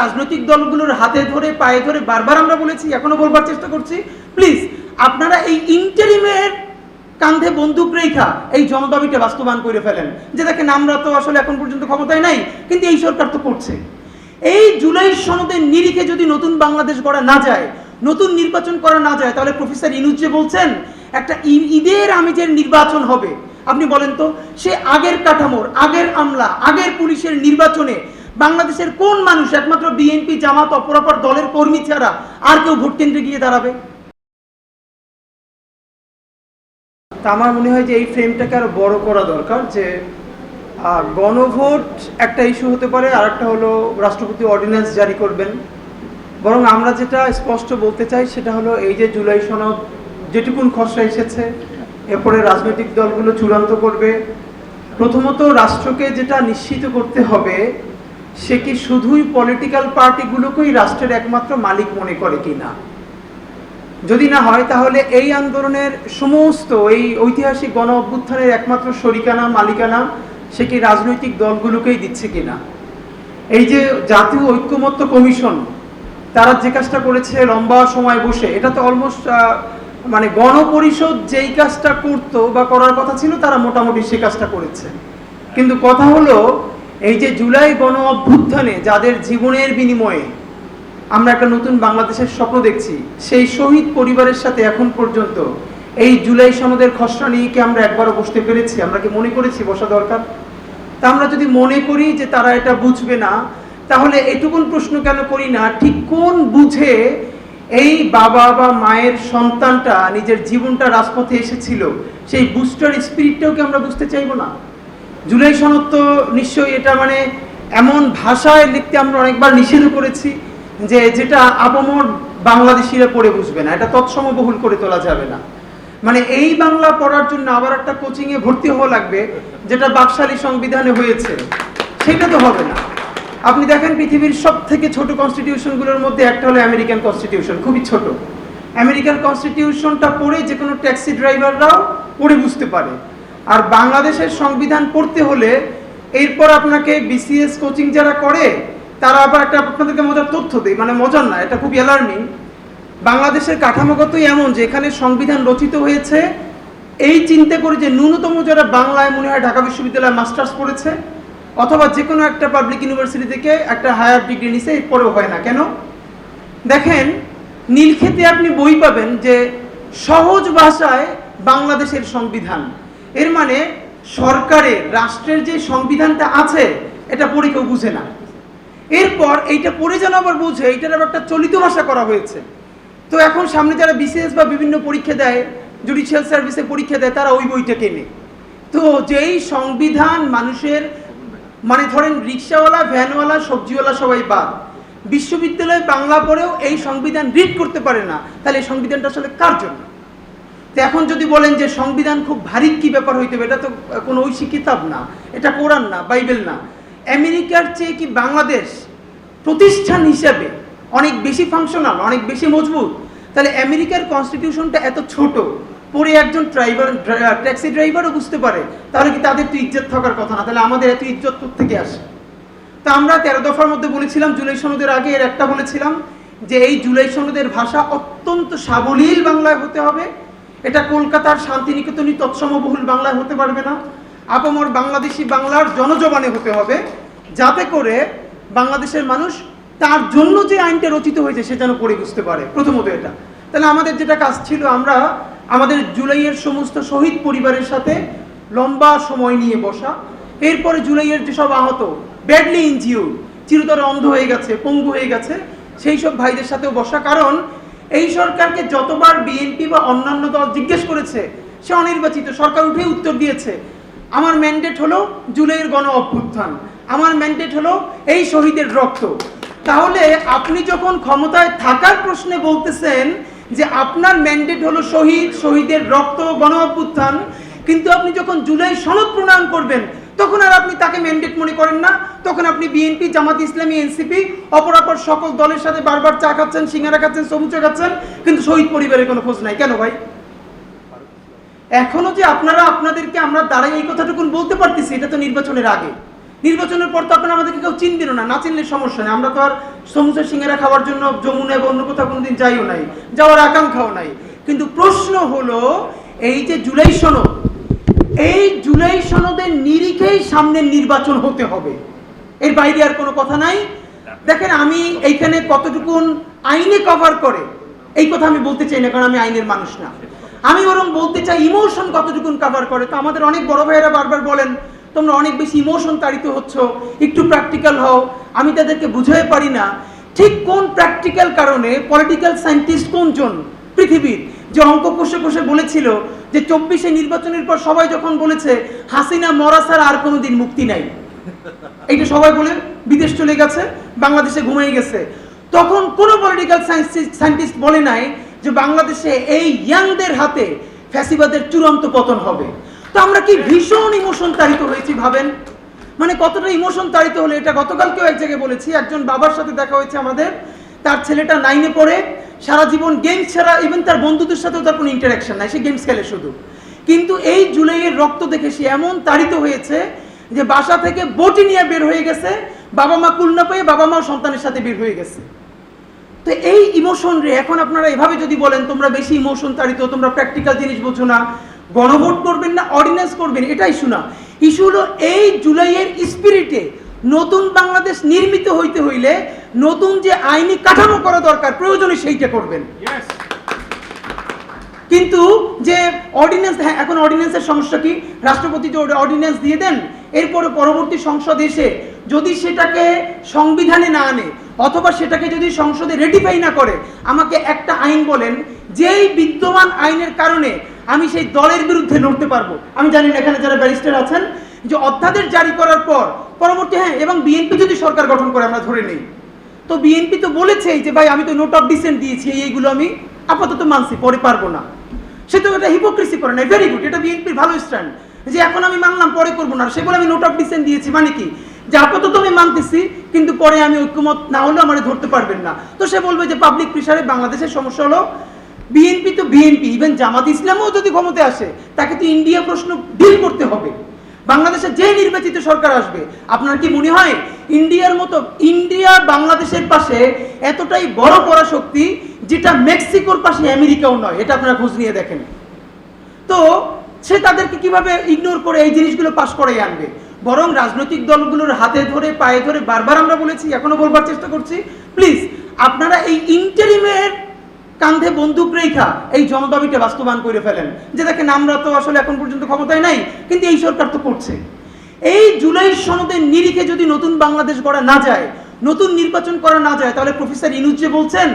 রাজনৈতিক দলগুলোর হাতে ধরে, পায়ে ধরে বারবার আমরা বলেছি, এখনও বলবার চেষ্টা করছি। প্লিজ আপনারা এই ইন্টারিমের কান্ধে বন্দুক রেখা এই জনদাবিটা বাস্তবায়ন করে ফেলেন, যে দেখেন আমরা তো আসলে এখন পর্যন্ত ক্ষমতায় নাই, কিন্তু এই সরকার তো করছে। এই জুলাই সনদের নিরিখে যদি নতুন বাংলাদেশ গড়া না যায়, নতুন নির্বাচন করা না যায়, তাহলে প্রফেসর ইনুজ যে বলছেন, একটা ঈদের আমিজের নির্বাচন হবে। আপনি বলেন তো, সে আগের কাঠামোর, আগের আমলা, আগের পুলিশের নির্বাচনে বাংলাদেশের কোন মানুষ একমাত্র বিএনপি, জামাত, অপরাপর দলের কর্মী ছাড়া আর কেউ ভোট কেন্দ্রে গিয়ে দাঁড়াবে? আমার মনে হয় যে এই ফ্রেমটাকে আরও বড় করা দরকার যে গণভোট একটা ইস্যু হতে পারে আর একটা হলো রাষ্ট্রপতি অর্ডিন্যান্স জারি করবেন। বরং আমরা যেটা স্পষ্ট বলতে চাই সেটা হলো এই যে জুলাই সনদ যেটুকুন খসড়া এসেছে, এরপরে রাজনৈতিক দলগুলো চূড়ান্ত করবে। প্রথমত রাষ্ট্রকে যেটা নিশ্চিত করতে হবে সে কি শুধুই পলিটিক্যাল পার্টিগুলোকেই রাষ্ট্রের একমাত্র মালিক মনে করে কিনা? যদি না হয়, তাহলে এই আন্দোলনের সমস্ত, এই ঐতিহাসিক গণ অভ্যুত্থানের একমাত্র শরিকানা, মালিকানা, সে কি রাজনৈতিক দলগুলোকেই দিচ্ছে কিনা? এই যে জাতীয় ঐক্যমত্য কমিশন, তারা যে কাজটা করেছে লম্বা সময় বসে, এটা তো অলমোস্ট মানে গণপরিষদ যেই কাজটা করতো বা করার কথা ছিল, তারা মোটামুটি সে কাজটা করেছে। কিন্তু কথা হলো এই যে জুলাই গণ অভ্যুত্থানে যাদের জীবনের বিনিময়ে আমরা একটা নতুন বাংলাদেশের স্বপ্ন দেখছি, সেই শহীদ পরিবারের সাথে এখন পর্যন্ত এই জুলাই সনদের খসড়া নিয়ে কি আমরা একবারও বসতে পেরেছি? আমরা কি মনে করেছি বসা দরকার? তা আমরা যদি মনে করি যে তারা এটা বুঝবে না, তাহলে এটুকুন প্রশ্ন কেন করি না? ঠিক কোন বুঝে এই বাবা বা মায়ের সন্তানটা নিজের জীবনটা রাজপথে এসেছিল? সেই বুস্টার স্পিরিটটাও কি আমরা বুঝতে চাইব না? জুলাই সনদ তো নিশ্চয়ই এটা মানে এমন ভাষায় লিখতে আমরা অনেকবার নিষেধ করেছি যে যেটা আপামর বাংলাদেশিরা পড়ে বুঝবে না, এটা তৎসমবহুল করে তোলা যাবে না। মানে এই বাংলা পড়ার জন্য আবার একটা কোচিংয়ে ভর্তি হওয়া লাগবে, যেটা বাকশালী সংবিধানে হয়েছে। সেটা তো হবে না। আপনি দেখেন পৃথিবীর সব থেকে ছোট কনস্টিটিউশনগুলোর মধ্যে একটা হলো আমেরিকান কনস্টিটিউশন খুবই ছোট। আমেরিকান কনস্টিটিউশনটা পড়ে যে কোনো ট্যাক্সি ড্রাইভাররাও পড়ে বুঝতে পারে। আর বাংলাদেশের সংবিধান পড়তে হলে এরপর আপনাকে বিসিএস কোচিং যারা করে, তারা আবার একটা আপনাদেরকে মজার তথ্য দেয় মানে মজার না, এটা খুব অ্যালার্মিং বাংলাদেশের কাঠামোগতই এমন যে, এখানে সংবিধান রচিত হয়েছে। এই চিন্তা করে যে, ন্যূনতম যারা বাংলায় মনে হয় ঢাকা বিশ্ববিদ্যালয়ে মাস্টার্স পড়েছে, অথবা যে কোনো একটা পাবলিক ইউনিভার্সিটি থেকে একটা হায়ার ডিগ্রি নিছে, এরপরেও হয় না। কেন? দেখেন, নীলক্ষেতে আপনি বই পাবেন যে, সহজ ভাষায় বাংলাদেশের সংবিধান। এর মানে সরকারের রাষ্ট্রের যে সংবিধানটা আছে, এটা পড়ে কেউ বুঝে না। এরপর এইটা পড়ে যেন আবার বুঝে, এইটার আবার একটা চলিত ভাষা করা হয়েছে। তো এখন সামনে যারা বিসিএস বা বিভিন্ন পরীক্ষা দেয় জুডিশিয়াল সার্ভিসে পরীক্ষা দেয়, তারা ওই বইটা কেনে। তো যেই সংবিধান মানুষের মানে ধরেন রিক্সাওয়ালা, ভ্যানওয়ালা, সবজিওয়ালা সবাই বাদ। বিশ্ববিদ্যালয়ে বাংলা পড়েও এই সংবিধান রিড করতে পারে না। তাহলে এই সংবিধানটা আসলে কার জন্য? এখন যদি বলেন যে সংবিধান খুব ভারী কি ব্যাপার হইতে হবে এটা তো কোনো ঐশী কিতাব না, এটা কোরআন না, বাইবেল না। আমেরিকার চেয়ে কি বাংলাদেশ প্রতিষ্ঠান হিসাবে অনেক বেশি ফাংশনাল অনেক বেশি মজবুত? তাহলে আমেরিকার কনস্টিটিউশনটা এত ছোট, পরে একজন ড্রাইভার ট্যাক্সি ড্রাইভারও বুঝতে পারে, তাহলে কি তাদের তো ইজ্জত থাকার কথা না? তাহলে আমাদের এত ইজ্জত থেকে আসে? তা আমরা তেরো দফার মধ্যে বলেছিলাম, জুলাই সনদের আগে এর একটা বলেছিলাম, যে এই জুলাই সনদের ভাষা অত্যন্ত সাবলীল বাংলায় হতে হবে এটা কলকাতার শান্তিনিকেতনী তৎসমবহুল বাংলায় হতে পারবে না। আপামর বাংলাদেশি বাংলার জনজবানে হতে হবে, যাতে করে বাংলাদেশের মানুষ তার জন্য যে আইনটা রচিত হয়েছে সে যেন পড়ে বুঝতে পারে, প্রথমত এটা। তাহলে আমাদের যেটা কাজ ছিল, আমরা আমাদের জুলাইয়ের সমস্ত শহীদ পরিবারের সাথে লম্বা সময় নিয়ে বসা। এরপরে জুলাইয়ের যেসব আহত ব্যাডলি ইনজিউ চিরতরে অন্ধ হয়ে গেছে, পঙ্গু হয়ে গেছে, সেই সব ভাইদের সাথেও বসা। কারণ এই সরকারকে যতবার বিএনপি বা অন্যান্য দল জিজ্ঞেস করেছে, সে অনির্বাচিত। সরকার উঠে উত্তর দিয়েছে, আমার ম্যান্ডেট হলো জুলাইয়ের গণ অভ্যুত্থান। আমার ম্যান্ডেট হলো এই শহীদের রক্ত। তাহলে আপনি যখন ক্ষমতায় থাকার প্রশ্নে বলতেছেন যে আপনার ম্যান্ডেট হলো শহীদ, শহীদের রক্ত, গণ অভ্যুত্থান, কিন্তু আপনি যখন জুলাই সনদ প্রণয়ন করবেন তখন আর আপনি তাকে ম্যান্ডেট মনে করেন না। তখন আপনি বিএনপি জামাত ইসলামী এনসিপি অপরাপর সকল দলের সাথে বারবার চা খাচ্ছেন, সিঙ্গারা খাচ্ছেন সমুচা খাচ্ছেন, কিন্তু শহীদ পরিবারের কোনো খোঁজ নাই। কেন ভাই? এখনও যে আপনারা আপনাদেরকে আমরা দাঁড়াই এই কথাটুকুন বলতে পারতেছি, এটা তো নির্বাচনের আগে। নির্বাচনের পর তো আপনারা আমাদেরকে কেউ চিনবেন না না চিনলে সমস্যা নেই। আমরা তো আর সমুদ্রের সিঙ্গারা খাওয়ার জন্য যমুনা বা অন্য কোথাও কোনোদিন যাইও নাই, যাওয়ার আকাঙ্ক্ষাও নাই। কিন্তু প্রশ্ন হলো, এই যে জুলাই সনদ এই জুলাই সনদের নিরিখেই সামনের নির্বাচন হতে হবে। এর বাইরে আর কোনো কথা নাই। দেখেন, আমি এইখানে কতটুকুন আইনে কভার করে, এই কথা আমি বলতে চাই না, কারণ আমি আইনের মানুষ না। আমি বরং বলতে চাই ইমোশন কতটুকুন কভার করে? তো আমাদের অনেক বড় ভাইয়েরা বারবার বলেন, তোমরা অনেক বেশি ইমোশন তাড়িত হচ্ছ, একটু প্র্যাকটিক্যাল হও। আমি তাদেরকে বুঝাতে পারি না, ঠিক কোন প্র্যাকটিক্যাল কারণে পলিটিক্যাল সায়েন্টিস্ট কোনজন পৃথিবীর? যে অঙ্ক কষে কষে বলেছিল যে চব্বিশে নির্বাচনের পর সবাই যখন বলেছে, হাসিনা মরা ছাড়া আর কোনোদিন মুক্তি নাই। এইটা সবাই বলে, বিদেশ চলে গেছে, বাংলাদেশে ঘুমিয়ে গেছে। তখন কোনো পলিটিক্যাল সায়েন্টিস্ট বলে নাই যে বাংলাদেশে এই ইয়াংদের হাতে ফ্যাসিবাদের চূড়ান্ত পতন হবে। তো আমরা কি ভীষণ ইমোশন তাড়িত হয়েছি ভাবেন? মানে কতটা ইমোশন তাড়িত হলে এটা গতকালকেও এক জায়গায় বলেছি। একজন বাবার সাথে দেখা হয়েছে আমাদের। তার ছেলেটা নাইনে পড়ে সারা জীবন গেমস ছাড়া ইভেন তার বন্ধুদের সাথেও তার কোনো ইন্টারাকশন নাই, সে গেমস খেলে শুধু। কিন্তু এই জুলাইয়ের রক্ত দেখে সে এমন তাড়িত হয়েছে যে বাসা থেকে বটি নিয়ে বের হয়ে গেছে, বাবা মা কুল না পেয়ে বাবা মাও সন্তানের সাথে বের হয়ে গেছে। তো এই ইমোশন রে এখন আপনারা এভাবে যদি বলেন, তোমরা বেশি ইমোশন তাড়িত, তোমরা প্র্যাকটিক্যাল জিনিস বোঝো না, গণভোট করবেন না অর্ডিন্যান্স করবেন, এটাই শোনা। ইস্যু হলো এই জুলাইয়ের স্পিরিটে নতুন বাংলাদেশ নির্মিত হইতে হইলে নতুন যে আইনি কাঠামো করা দরকার প্রয়োজনে সেইটা করবেন। কিন্তু যে অর্ডিন্যান্স হ্যাঁ এখন অর্ডিন্যান্সের সমস্যা কি? রাষ্ট্রপতি যে অর্ডিন্যান্স দিয়ে দেন এরপরে পরবর্তী সংসদ এসে যদি সেটাকে সংবিধানে না আনে অথবা সেটাকে যদি সংসদে রেটিফাই না করে আমাকে একটা আইন বলেন যেই বিদ্যমান আইনের কারণে আমি সেই দলের বিরুদ্ধে লড়তে পারব। আমি জানি না এখানে যারা ব্যারিস্টার আছেন যে অধ্যাদেশ জারি করার পর, পরবর্তী হ্যাঁ এবং বিএনপি যদি সরকার গঠন করে, আমরা ধরে নেই। তো বিএনপি তো বলেছেই যে, ভাই, আমি তো নোট অফ ডিসেন্ট দিয়েছি এইগুলো আমি আপাতত মানছি, পরে পারব না। সে তো এটা হিপোক্রেসি করে না ভেরি গুড এটা বিএনপির ভালো স্ট্যান্ড যে এখন আমি মানলাম, পরে করব না। সেগুলো আমি নোট অফ ডিসেন্ট দিয়েছি মানে কি? যে আপাতত আমি মানতেছি, কিন্তু পরে আমি ঐক্যমত না হলেও আমার ধরতে পারবেন না। তো সে বলবে যে পাবলিক প্রেশারে বাংলাদেশের সমস্যা হলো বিএনপি তো বিএনপি ইভেন জামাত ইসলামও যদি ক্ষমতায় আসে, তাকে তো ইন্ডিয়া প্রশ্ন ডিল করতে হবে। বাংলাদেশে যে নির্বাচিত সরকার আসবে, আপনার কি মনে হয়? ইন্ডিয়ার মতো, ইন্ডিয়া বাংলাদেশের পাশে এতটাই বড় পরাশক্তি যেটা মেক্সিকোর পাশে আমেরিকাও নয়, এটা আপনারা খোঁজ নিয়ে দেখেন। তো সে তাদেরকে কীভাবে ইগনোর করে এই জিনিসগুলো পাশ করে আনবে? বরং রাজনৈতিক দলগুলোর হাতে ধরে, পায়ে ধরে বারবার আমরা বলেছি, এখনও বলবার চেষ্টা করছি। প্লিজ আপনারা এই ইন্টারিমের কান্ধে বন্দুক রেখা এই জনদাবিটা বাস্তবায়ন করে ফেলেন। যে দেখেন আমরা তো আসলে এখন পর্যন্ত ক্ষমতায় নাই, কিন্তু এই সরকার তো করছে। এই জুলাই সনদের নিরিখে যদি নতুন বাংলাদেশ গড়া না যায়, নতুন নির্বাচন করা না যায়, তাহলে প্রফেসর ইনুজ যে বলছেন,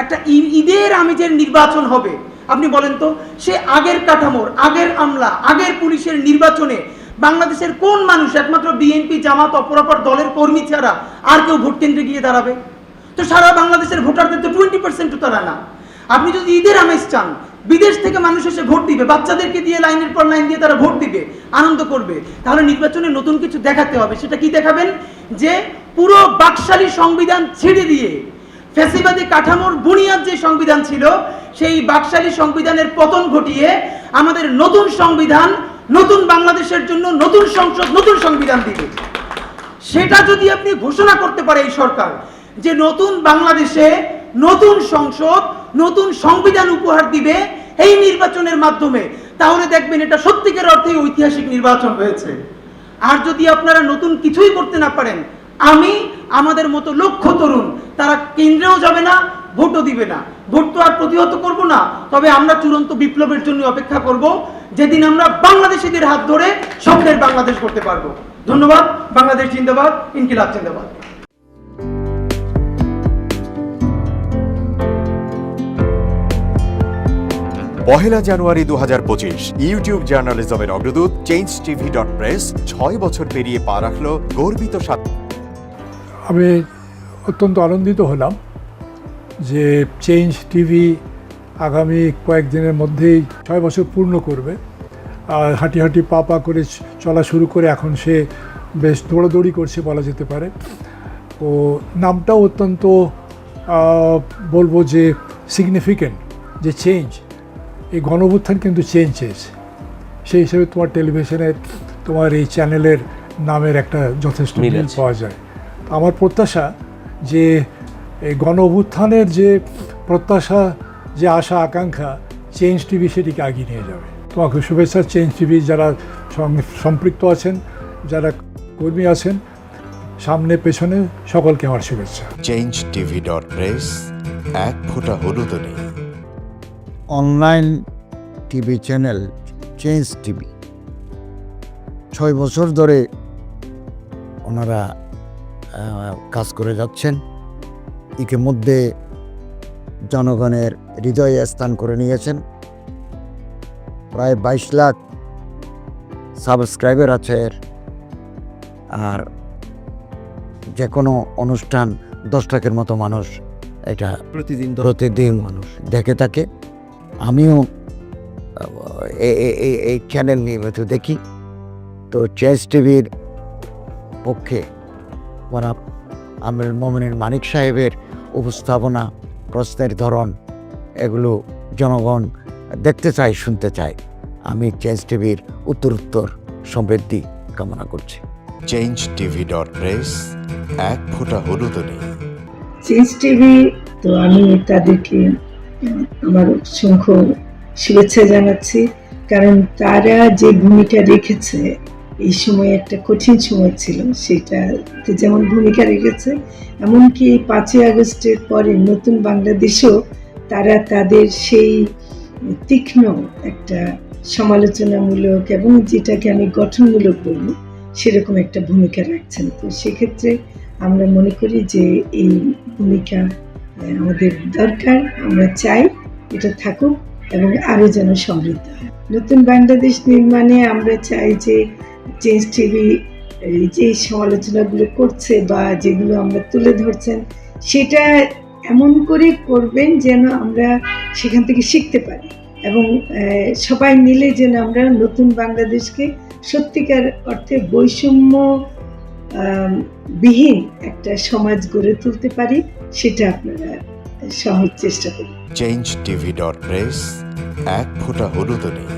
একটা ঈদের আমিজের নির্বাচন হবে। আপনি বলেন তো, সে আগের কাঠামোর, আগের আমলা, আগের পুলিশের নির্বাচনে বাংলাদেশের কোন মানুষ, একমাত্র বিএনপি, জামাত, অপরাপর দলের কর্মী ছাড়া আর কেউ ভোট কেন্দ্রে গিয়ে দাঁড়াবে? তো সারা বাংলাদেশের ভোটারদের তো টোয়েন্টি পার্সেন্টও তারা না। আপনি যদি ঈদের আমেজ চান, বিদেশ থেকে মানুষ এসে ভোট দিবে, বাচ্চাদেরকে দিয়ে লাইনের পর লাইন দিয়ে তারা ভোট দিবে, আনন্দ করবে, তাহলে নির্বাচনে নতুন কিছু দেখাতে হবে। সেটা কি দেখাবেন? যে পুরো বাকশালী সংবিধান ছেড়ে দিয়ে ফ্যাসিবাদী কাঠামোর বুনিয়াদ যে সংবিধান ছিল, সেই বাকশালী সংবিধানের পতন ঘটিয়ে আমাদের নতুন সংবিধান, নতুন বাংলাদেশের জন্য নতুন সংসদ, নতুন সংবিধান দিবে। সেটা যদি আপনি ঘোষণা করতে পারে এই সরকার যে নতুন বাংলাদেশে নতুন সংসদ, নতুন সংবিধান উপহার দিবে এই নির্বাচনের মাধ্যমে। তাহলে দেখবেন এটা সত্যিকার অর্থে ঐতিহাসিক নির্বাচন হয়েছে। আর যদি আপনারা নতুন কিছুই করতে না পারেন, আমি, আমাদের মতো লক্ষ তরুণ, তারা কেন্দ্রেও যাবে না, ভোটও দিবে না। ভোট তো আর প্রতিহত করব না, তবে আমরা চূড়ান্ত বিপ্লবের জন্য অপেক্ষা করব। যেদিন আমরা বাংলাদেশিদের হাত ধরে স্বপ্নের বাংলাদেশ করতে পারব। ধন্যবাদ, বাংলাদেশ জিন্দাবাদ, ইনকিলাব জিন্দাবাদ। পহেলা জানুয়ারি দু হাজার পঁচিশ, ইউটিউব জার্নালিজমের অগ্রদূত চেঞ্জ টিভি ডট প্রেস ছয় বছর পেরিয়ে পা রাখল গর্বিত সাত আমি অত্যন্ত আনন্দিত হলাম যে চেঞ্জ টিভি আগামী কয়েকদিনের মধ্যেই ছয় বছর পূর্ণ করবে। আর হাঁটি হাঁটি পা পা করে চলা শুরু করে এখন সে বেশ দৌড়াদৌড়ি করছে বলা যেতে পারে। ও নামটাও অত্যন্ত বলব যে সিগনিফিকেন্ট যে চেঞ্জ এই গণভুত্থান কিন্তু চেঞ্জ চেয়েছে সেই হিসেবে তোমার টেলিভিশনের তোমার এই চ্যানেলের নামের একটা যথেষ্ট মিল পাওয়া যায়। আমার প্রত্যাশা যে এই গণ অভ্যুত্থানের যে প্রত্যাশা যে আশা আকাঙ্ক্ষা চেঞ্জ টিভি সেটিকে এগিয়ে নিয়ে যাবে। তোমাকে শুভেচ্ছা চেঞ্জ টিভি যারা সম্পৃক্ত আছেন যারা কর্মী আছেন সামনে পেছনে সকলকে আমার শুভেচ্ছা। চেঞ্জ টিভি ডট প্রেস এক ফোঁটা হলুদও নেই। Online TV channel change TV. ছয় বছর ধরে ওনারা কাজ করে যাচ্ছেন। ইতিমধ্যে জনগণের হৃদয়ে স্থান করে নিয়েছেন। প্রায় বাইশ লাখ সাবস্ক্রাইবার আছে আর যে কোনো অনুষ্ঠান দশ লাখের মতো মানুষ এটা প্রতিদিন প্রতিদিন মানুষ দেখে থাকে। আমিও এ- এ- এ- এই চ্যানেল নিয়মিত দেখি। তো চেস টিভির পক্ষে ওরা আমির মোমিনের মানিক সাহেবের উপস্থাপনা প্রশ্নের ধরন এগুলো জনগণ দেখতে চায় শুনতে চায়। আমি চেঞ্জ টিভির উত্তর উত্তর সমৃদ্ধি কামনা করছি। চেঞ্জ টিভি ডট প্রেস এক ফোঁটা হলুদও নেই। চেঞ্জ টিভি তো আমি তাদেরকে আমার অসংখ্য শুভেচ্ছা জানাচ্ছি। কারণ তারা যে ভূমিকা রেখেছে, এই সময় একটা কঠিন সময় ছিল, সেটাতে যেমন ভূমিকা রেখেছে, এমনকি পাঁচই আগস্টের পরে নতুন বাংলাদেশেও তারা তাদের সেই তীক্ষ্ণ একটা সমালোচনামূলক এবং যেটাকে আমি গঠনমূলক বলব সেরকম একটা ভূমিকা রাখছেন। তো সেক্ষেত্রে আমরা মনে করি যে এই ভূমিকা আমাদের দরকার, আমরা চাই এটা থাকুক এবং আরও যেন সমৃদ্ধ হয়। নতুন বাংলাদেশ নির্মাণে আমরা চাই যে চেঞ্জ টিভি যে সমালোচনাগুলো করছে বা যেগুলো আমরা তুলে ধরছেন, সেটা এমন করে করবেন যেন আমরা সেখান থেকে শিখতে পারি এবং সবাই মিলে যেন আমরা নতুন বাংলাদেশকে সত্যিকার অর্থে বৈষম্য বিহীন একটা সমাজ গড়ে তুলতে পারি, সেটা আপনারা সহজ চেষ্টা করুন। চেঞ্জ টিভি ডট প্রেস এক ফোঁটা হলুদ নেই।